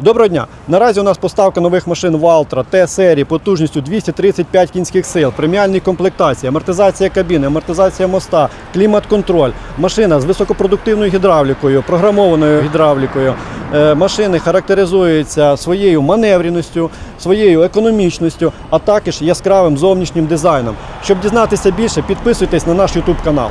Доброго дня! Наразі у нас поставка нових машин Valtra Т-серії потужністю 235 кінських сил, преміальні комплектації, амортизація кабіни, амортизація моста, клімат-контроль. Машина з високопродуктивною гідравлікою, програмованою гідравлікою. Е, машини характеризуються своєю маневреністю, своєю економічністю, а також яскравим зовнішнім дизайном. Щоб дізнатися більше, підписуйтесь на наш YouTube канал.